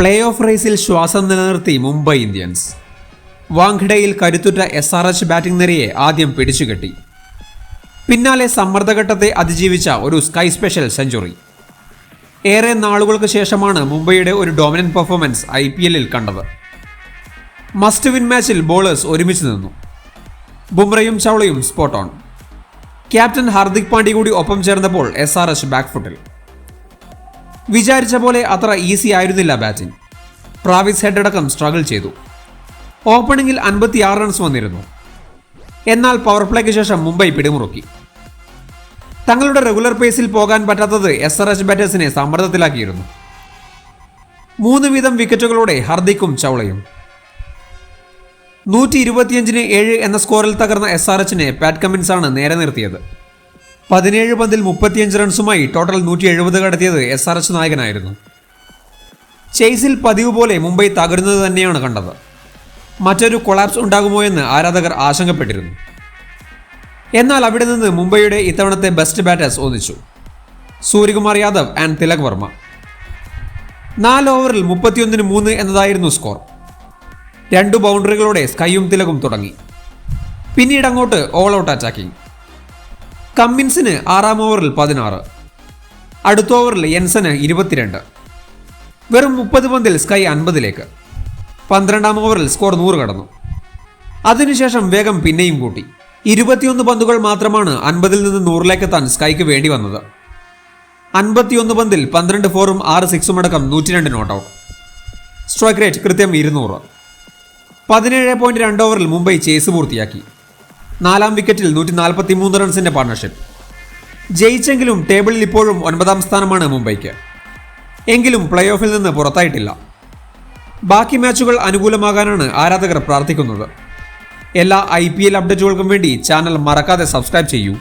Play off റേസിൽ ശ്വാസം നിലനിർത്തി Mumbai Indians. വാങ്ഖഡയിൽ കരുത്തുറ്റ എസ് ആർ എച്ച് ബാറ്റിംഗ് നിരയെ ആദ്യം പിടിച്ചുകെട്ടി. പിന്നാലെ സമ്മർദ്ദഘട്ടത്തെ അതിജീവിച്ച ഒരു സ്കൈ സ്പെഷ്യൽ സെഞ്ചുറി. ഏറെ നാളുകൾക്ക് ശേഷമാണ് മുംബൈയുടെ ഒരു ഡോമിനന്റ് പെർഫോമൻസ് ഐ പി എല്ലിൽ കണ്ടത്. മസ്റ്റ് വിൻ മാച്ചിൽ ബോളേഴ്സ് ഒരുമിച്ച് നിന്നു. ബുംറയും ചവളയും spot on. Captain Hardik Pandya കൂടി ഒപ്പം ചേർന്നപ്പോൾ എസ് ആർ എച്ച് ബാക്ക് ഫുട്ടിൽ വിചാരിച്ച പോലെ അത്ര ഈസി ആയിരുന്നില്ല ബാറ്റിംഗ്. പ്രാവിസ് ഹെഡ് അടക്കം സ്ട്രഗിൾ ചെയ്തു. ഓപ്പണിംഗിൽ അൻപത്തിയാറ് റൺസ് വന്നിരുന്നു. എന്നാൽ പവർ പ്ലേക്ക് ശേഷം മുംബൈ പിടിമുറുക്കി. തങ്ങളുടെ റെഗുലർ പേസിൽ പോകാൻ പറ്റാത്തത് എസ് ആർ എച്ച് ബാറ്റേഴ്സിനെ സമ്മർദ്ദത്തിലാക്കിയിരുന്നു. മൂന്ന് വീതം വിക്കറ്റുകളോടെ ഹർദിക്കും ചൗളയും. നൂറ്റി ഇരുപത്തിയഞ്ചിന് ഏഴ് എന്ന സ്കോറിൽ തകർന്ന എസ് ആർ എച്ചിനെ പാറ്റ് കമ്മിൻസ് ആണ് നേരെ നിർത്തിയത്. പതിനേഴ് പന്തിൽ മുപ്പത്തിയഞ്ച് റൺസുമായി ടോട്ടൽ നൂറ്റി എഴുപത് കടത്തിയത് എസ് ആർ എച്ച് നായകനായിരുന്നു. ചേസിൽ പതിവ് പോലെ മുംബൈ തകരുന്നത് തന്നെയാണ് കണ്ടത്. മറ്റൊരു കൊളാപ്സ് ഉണ്ടാകുമോ എന്ന് ആരാധകർ ആശങ്കപ്പെട്ടിരുന്നു. എന്നാൽ അവിടെ നിന്ന് മുംബൈയുടെ ഇത്തവണത്തെ ബെസ്റ്റ് ബാറ്റേഴ്സ് ഒന്നിച്ചു. സൂര്യകുമാർ യാദവ് ആൻഡ് തിലക് വർമ്മ. നാല് ഓവറിൽ മുപ്പത്തിയൊന്നിന് മൂന്ന് എന്നതായിരുന്നു സ്കോർ രണ്ടു ബൗണ്ടറികളോടെ സ്കൈയും തിലകും തുടങ്ങി. പിന്നീട് അങ്ങോട്ട് ഓൾ ഔട്ട് അറ്റാക്കിംഗ് കമ്മിൻസിന് ആറാം ഓവറിൽ പതിനാറ്. അടുത്ത ഓവറിൽ എൻസന് ഇരുപത്തിരണ്ട്. വെറും മുപ്പത് പന്തിൽ സ്കൈ അൻപതിലേക്ക്. പന്ത്രണ്ടാം ഓവറിൽ സ്കോർ നൂറ് കടന്നു. അതിനുശേഷം വേഗം പിന്നെയും കൂട്ടി. ഇരുപത്തിയൊന്ന് പന്തുകൾ മാത്രമാണ് അൻപതിൽ നിന്ന് നൂറിലേക്കെത്താൻ സ്കൈക്ക് വേണ്ടി വന്നത്. അൻപത്തിയൊന്ന് പന്തിൽ പന്ത്രണ്ട് ഫോറും ആറ് സിക്സും അടക്കം നൂറ്റിരണ്ട് നോട്ട് ഔട്ട് സ്ട്രൈക്ക് റേറ്റ് കൃത്യം ഇരുന്നൂറ്. പതിനേഴ് പോയിന്റ് രണ്ട് ഓവറിൽ മുംബൈ ചേസ് പൂർത്തിയാക്കി. നാലാം വിക്കറ്റിൽ നൂറ്റി നാൽപ്പത്തി മൂന്ന് റൺസിന്റെ പാർട്ണർഷിപ്പ് ജയിച്ചെങ്കിലും ടേബിളിൽ ഇപ്പോഴും ഒൻപതാം സ്ഥാനമാണ് മുംബൈക്ക്. എങ്കിലും പ്ലേ ഓഫിൽ നിന്ന് പുറത്തായിട്ടില്ല. ബാക്കി മാച്ചുകൾ അനുകൂലമാകാനാണ് ആരാധകർ പ്രാർത്ഥിക്കുന്നത്. എല്ലാ ഐ പി എൽ അപ്ഡേറ്റുകൾക്കും വേണ്ടി ചാനൽ മറക്കാതെ സബ്സ്ക്രൈബ് ചെയ്യൂ.